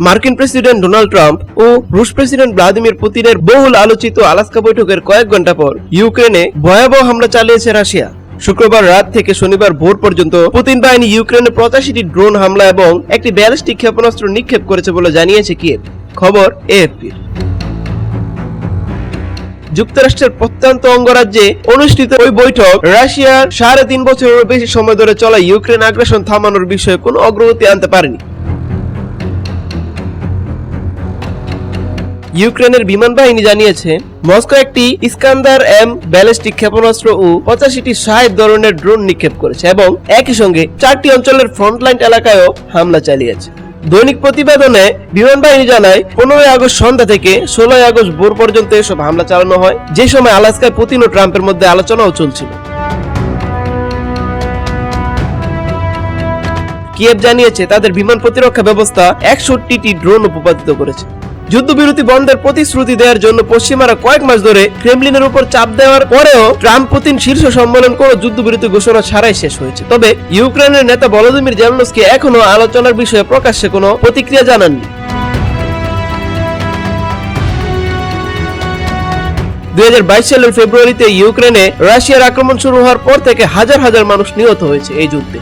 মার্কিন president Donald Trump ও রুশ president Vladimir পুতিনের বহুল আলোচিত আলাস্কা বৈঠকের কয়েক ঘণ্টা পর ইউক্রেনে ভয়াবহ হামলা চালিয়েছে রাশিয়া। শুক্রবার রাত থেকে শনিবার ভোর পর্যন্ত পুতিন বাহিনী ইউক্রেনে পঁচাশিটি ড্রোন হামলা এবং একটি ব্যালিস্টিক ক্ষেপণাস্ত্র নিক্ষেপ করেছে বলে জানিয়েছে কিয়েভ। খবর এএফপির যুক্তরাষ্ট্রের প্রত্যন্ত অঙ্গরাজ্যে অনুষ্ঠিত ওই বৈঠক রাশিয়ার সাড়ে তিন বছরেরও বেশি সময় ধরে চলা ইউক্রেন আগ্রাসন থামানোর বিষয়ে কোনো অগ্রগতি আনতে পারেনি। ইউক্রেনের বিমান বাহিনী জানিয়েছে, মস্কো একটি ইস্কান্দার এম ব্যালিস্টিক ক্ষেপণাস্ত্র ও পঁচাশিটি ষাট ধরনের ড্রোন নিক্ষেপ করেছে এবং একই সঙ্গে চারটি অঞ্চলের ফ্রন্টলাইন এলাকায়ও হামলা চালিয়েছে। দৈনিক প্রতিবেদনে বিমান বাহিনী জানায়, পনেরোই আগস্ট সন্ধ্যা থেকে ষোলোই আগস্ট ভোর পর্যন্ত এসব হামলা চালানো হয়। যে সময় আলাস্কায় পুতিন ও ট্রাম্পের মধ্যে আলোচনাও চলছিল। কিয়েভ জানিয়েছে, তাদের বিমান প্রতিরক্ষা ব্যবস্থা একষট্টিটি ড্রোন উপপাদিত করেছে। যুদ্ধবিরতি বন্ধের প্রতিশ্রুতি দেওয়ার জন্য পশ্চিমারা কয়েক মাস ধরে ক্রেমলিনের উপর চাপ দেওয়ার পরেও ট্রাম্প পুতিন শীর্ষ সম্মেলন করে যুদ্ধবিরতি ঘোষণা ছাড়াই শেষ হয়েছে। তবে ইউক্রেনের নেতা ভলোদিমির জেলনস্কি এখনও আলোচনার বিষয়ে প্রকাশ্যে কোনো প্রতিক্রিয়া জানাননি। দুই হাজার বাইশ সালের ফেব্রুয়ারিতে ইউক্রেনে রাশিয়ার আক্রমণ শুরু হওয়ার পর থেকে হাজার হাজার মানুষ নিহত হয়েছে এই যুদ্ধে।